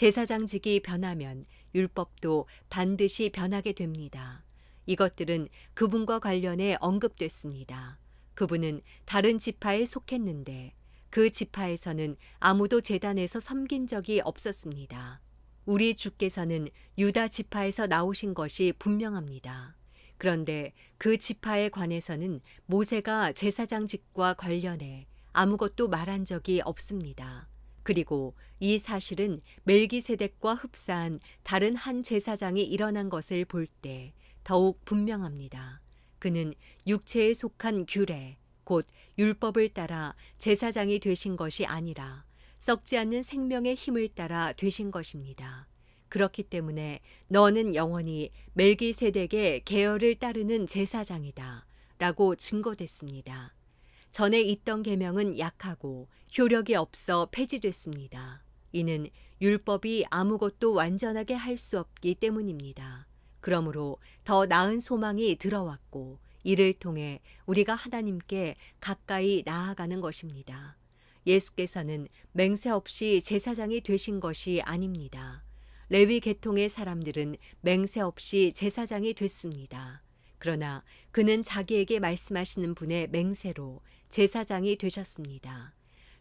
제사장직이 변하면 율법도 반드시 변하게 됩니다. 이것들은 그분과 관련해 언급됐습니다. 그분은 다른 지파에 속했는데 그 지파에서는 아무도 재단에서 섬긴 적이 없었습니다. 우리 주께서는 유다 지파에서 나오신 것이 분명합니다. 그런데 그 지파에 관해서는 모세가 제사장직과 관련해 아무것도 말한 적이 없습니다. 그리고 이 사실은 멜기세덱과 흡사한 다른 한 제사장이 일어난 것을 볼 때 더욱 분명합니다. 그는 육체에 속한 규례, 곧 율법을 따라 제사장이 되신 것이 아니라 썩지 않는 생명의 힘을 따라 되신 것입니다. 그렇기 때문에 너는 영원히 멜기세덱의 계열을 따르는 제사장이다. 라고 증거됐습니다. 전에 있던 계명은 약하고 효력이 없어 폐지됐습니다. 이는 율법이 아무것도 완전하게 할 수 없기 때문입니다. 그러므로 더 나은 소망이 들어왔고 이를 통해 우리가 하나님께 가까이 나아가는 것입니다. 예수께서는 맹세 없이 제사장이 되신 것이 아닙니다. 레위 계통의 사람들은 맹세 없이 제사장이 됐습니다. 그러나 그는 자기에게 말씀하시는 분의 맹세로 제사장이 되셨습니다.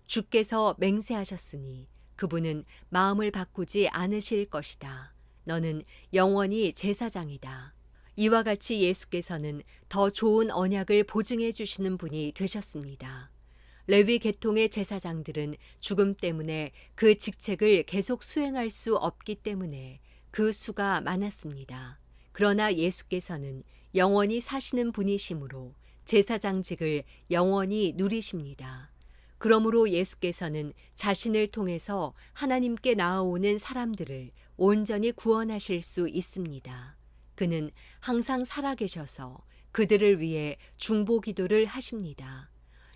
주께서 맹세하셨으니 그분은 마음을 바꾸지 않으실 것이다. 너는 영원히 제사장이다. 이와 같이 예수께서는 더 좋은 언약을 보증해 주시는 분이 되셨습니다. 레위 계통의 제사장들은 죽음 때문에 그 직책을 계속 수행할 수 없기 때문에 그 수가 많았습니다. 그러나 예수께서는 영원히 사시는 분이시므로 제사장직을 영원히 누리십니다. 그러므로 예수께서는 자신을 통해서 하나님께 나아오는 사람들을 온전히 구원하실 수 있습니다. 그는 항상 살아계셔서 그들을 위해 중보 기도를 하십니다.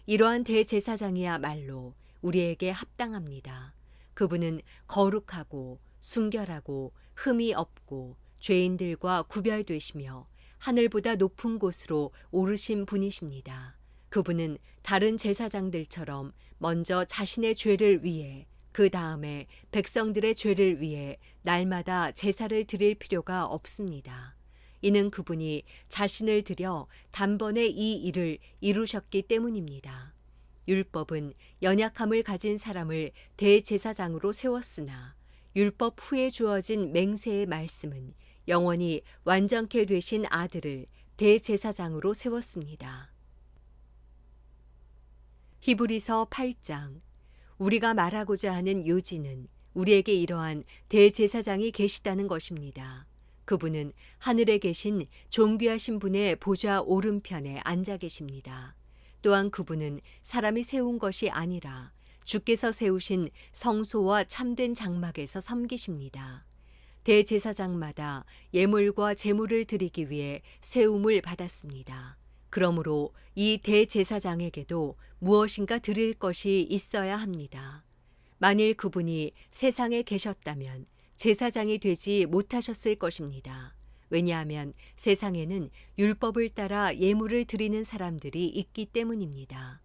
이러한 대제사장이야말로 우리에게 합당합니다. 그분은 거룩하고 순결하고 흠이 없고 죄인들과 구별되시며 하늘보다 높은 곳으로 오르신 분이십니다. 그분은 다른 제사장들처럼 먼저 자신의 죄를 위해 그 다음에 백성들의 죄를 위해 날마다 제사를 드릴 필요가 없습니다. 이는 그분이 자신을 들여 단번에 이 일을 이루셨기 때문입니다. 율법은 연약함을 가진 사람을 대제사장으로 세웠으나 율법 후에 주어진 맹세의 말씀은 영원히 완전케 되신 아들을 대제사장으로 세웠습니다. 히브리서 8장 우리가 말하고자 하는 요지는 우리에게 이러한 대제사장이 계시다는 것입니다. 그분은 하늘에 계신 존귀하신 분의 보좌 오른편에 앉아 계십니다. 또한 그분은 사람이 세운 것이 아니라 주께서 세우신 성소와 참된 장막에서 섬기십니다. 대제사장마다 예물과 제물을 드리기 위해 세움을 받았습니다. 그러므로 이 대제사장에게도 무엇인가 드릴 것이 있어야 합니다. 만일 그분이 세상에 계셨다면 제사장이 되지 못하셨을 것입니다. 왜냐하면 세상에는 율법을 따라 예물을 드리는 사람들이 있기 때문입니다.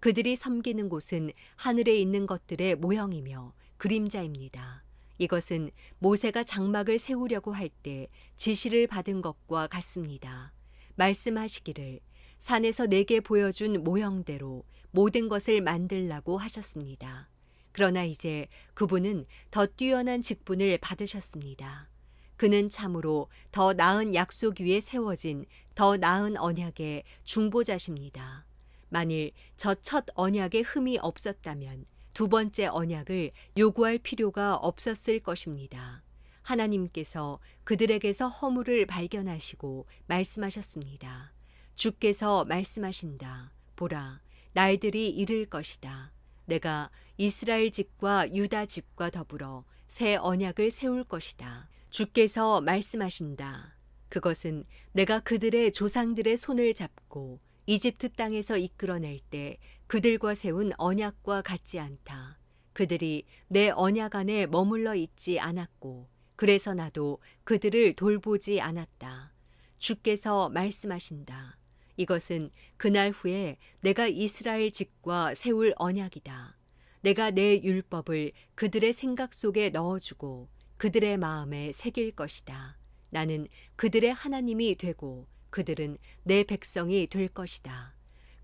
그들이 섬기는 곳은 하늘에 있는 것들의 모형이며 그림자입니다. 이것은 모세가 장막을 세우려고 할 때 지시를 받은 것과 같습니다. 말씀하시기를 산에서 내게 보여준 모형대로 모든 것을 만들라고 하셨습니다. 그러나 이제 그분은 더 뛰어난 직분을 받으셨습니다. 그는 참으로 더 나은 약속 위에 세워진 더 나은 언약의 중보자십니다. 만일 저 첫 언약에 흠이 없었다면 두 번째 언약을 요구할 필요가 없었을 것입니다. 하나님께서 그들에게서 허물을 발견하시고 말씀하셨습니다. 주께서 말씀하신다. 보라, 날들이 이를 것이다. 내가 이스라엘 집과 유다 집과 더불어 새 언약을 세울 것이다. 주께서 말씀하신다. 그것은 내가 그들의 조상들의 손을 잡고 이집트 땅에서 이끌어낼 때 그들과 세운 언약과 같지 않다. 그들이 내 언약 안에 머물러 있지 않았고, 그래서 나도 그들을 돌보지 않았다. 주께서 말씀하신다. 이것은 그날 후에 내가 이스라엘 집과 세울 언약이다. 내가 내 율법을 그들의 생각 속에 넣어주고 그들의 마음에 새길 것이다. 나는 그들의 하나님이 되고 그들은 내 백성이 될 것이다.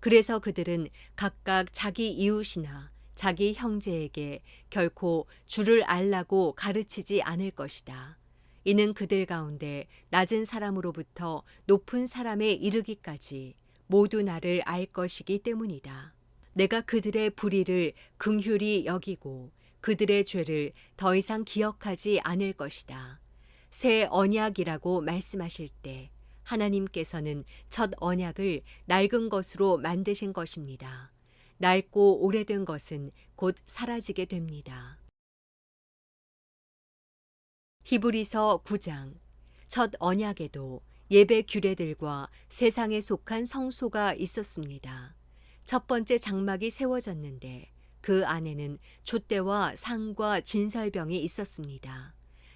그래서 그들은 각각 자기 이웃이나 자기 형제에게 결코 주를 알라고 가르치지 않을 것이다. 이는 그들 가운데 낮은 사람으로부터 높은 사람에 이르기까지 모두 나를 알 것이기 때문이다. 내가 그들의 불의를 긍휼히 여기고 그들의 죄를 더 이상 기억하지 않을 것이다. 새 언약이라고 말씀하실 때 하나님께서는 첫 언약을 낡은 것으로 만드신 것입니다. 낡고 오래된 것은 곧 사라지게 됩니다. 히브리서 9장 첫 언약에도 예배 규례들과 세상에 속한 성소가 있었습니다. 첫 번째 장막이 세워졌는데 그 안에는 촛대와 상과 진설병이 있었습니다.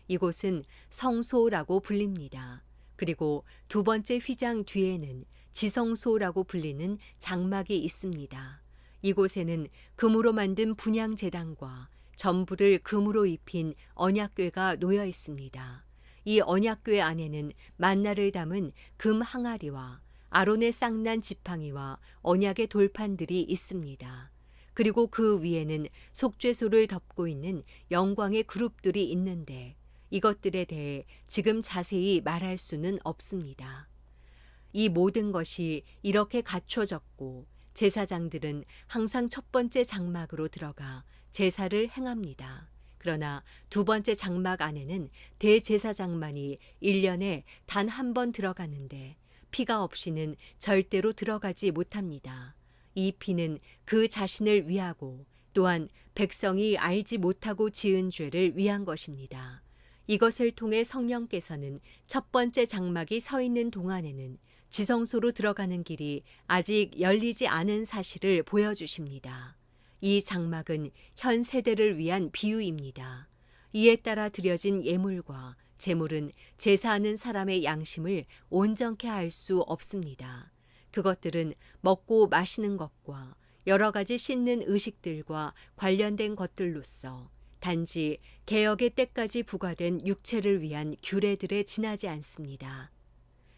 이곳은 성소라고 불립니다. 그리고 두 번째 휘장 뒤에는 지성소라고 불리는 장막이 있습니다. 이곳에는 금으로 만든 분향 제단과 전부를 금으로 입힌 언약궤가 놓여 있습니다. 이 언약궤 안에는 만나를 담은 금 항아리와 아론의 쌍난 지팡이와 언약의 돌판들이 있습니다. 그리고 그 위에는 속죄소를 덮고 있는 영광의 그룹들이 있는데 이것들에 대해 지금 자세히 말할 수는 없습니다. 이 모든 것이 이렇게 갖춰졌고 제사장들은 항상 첫 번째 장막으로 들어가 제사를 행합니다. 그러나 두 번째 장막 안에는 대제사장만이 1년에 단 한 번 들어가는데 피가 없이는 절대로 들어가지 못합니다. 이 피는 그 자신을 위하고 또한 백성이 알지 못하고 지은 죄를 위한 것입니다. 이것을 통해 성령께서는 첫 번째 장막이 서 있는 동안에는 지성소로 들어가는 길이 아직 열리지 않은 사실을 보여주십니다. 이 장막은 현 세대를 위한 비유입니다. 이에 따라 드려진 예물과 제물은 제사하는 사람의 양심을 온전케 할 수 없습니다. 그것들은 먹고 마시는 것과 여러 가지 씻는 의식들과 관련된 것들로서 단지 개혁의 때까지 부과된 육체를 위한 규례들에 지나지 않습니다.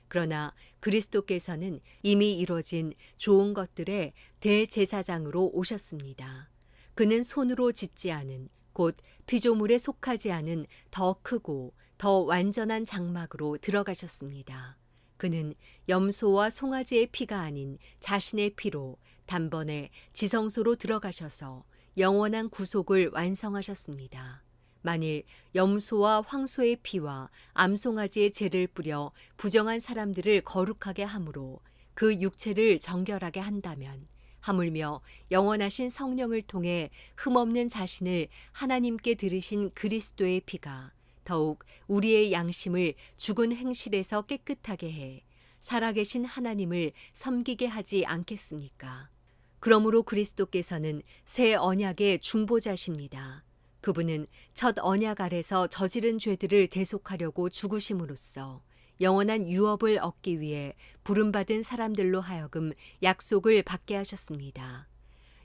그러나 그리스도께서는 이미 이루어진 좋은 것들의 대제사장으로 오셨습니다. 그는 손으로 짓지 않은 곧 피조물에 속하지 않은 더 크고 더 완전한 장막으로 들어가셨습니다. 그는 염소와 송아지의 피가 아닌 자신의 피로 단번에 지성소로 들어가셔서 영원한 구속을 완성하셨습니다. 만일 염소와 황소의 피와 암송아지의 죄를 뿌려 부정한 사람들을 거룩하게 함으로 그 육체를 정결하게 한다면 하물며 영원하신 성령을 통해 흠없는 자신을 하나님께 들으신 그리스도의 피가 더욱 우리의 양심을 죽은 행실에서 깨끗하게 해 살아계신 하나님을 섬기게 하지 않겠습니까? 그러므로 그리스도께서는 새 언약의 중보자십니다. 그분은 첫 언약 아래서 저지른 죄들을 대속하려고 죽으심으로써 영원한 유업을 얻기 위해 부름받은 사람들로 하여금 약속을 받게 하셨습니다.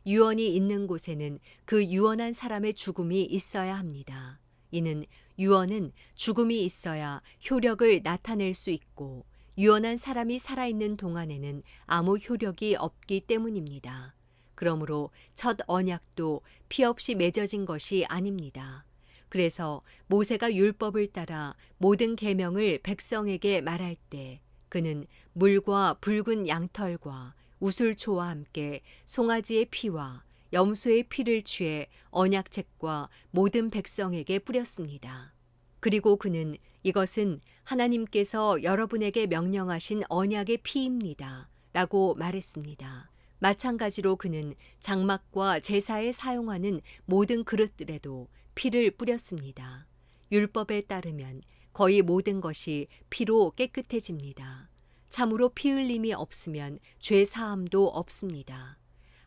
유언이 있는 곳에는 그 유언한 사람의 죽음이 있어야 합니다. 이는 유언은 죽음이 있어야 효력을 나타낼 수 있고 유언한 사람이 살아있는 동안에는 아무 효력이 없기 때문입니다. 그러므로 첫 언약도 피 없이 맺어진 것이 아닙니다. 그래서 모세가 율법을 따라 모든 계명을 백성에게 말할 때 그는 물과 붉은 양털과 우슬초와 함께 송아지의 피와 염소의 피를 취해 언약책과 모든 백성에게 뿌렸습니다. 그리고 그는 이것은 하나님께서 여러분에게 명령하신 언약의 피입니다. 라고 말했습니다. 마찬가지로 그는 장막과 제사에 사용하는 모든 그릇들에도 피를 뿌렸습니다. 율법에 따르면 거의 모든 것이 피로 깨끗해집니다. 참으로 피 흘림이 없으면 죄 사함도 없습니다.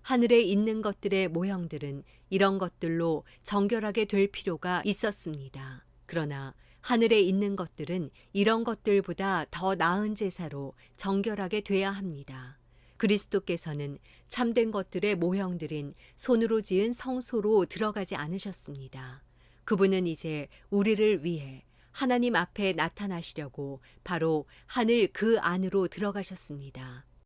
하늘에 있는 것들의 모형들은 이런 것들로 정결하게 될 필요가 있었습니다. 그러나 하늘에 있는 것들은 이런 것들보다 더 나은 제사로 정결하게 돼야 합니다. 그리스도께서는 참된 것들의 모형들인 손으로 지은 성소로 들어가지 않으셨습니다. 그분은 이제 우리를 위해 하나님 앞에 나타나시려고 바로 하늘 그 안으로 들어가셨습니다.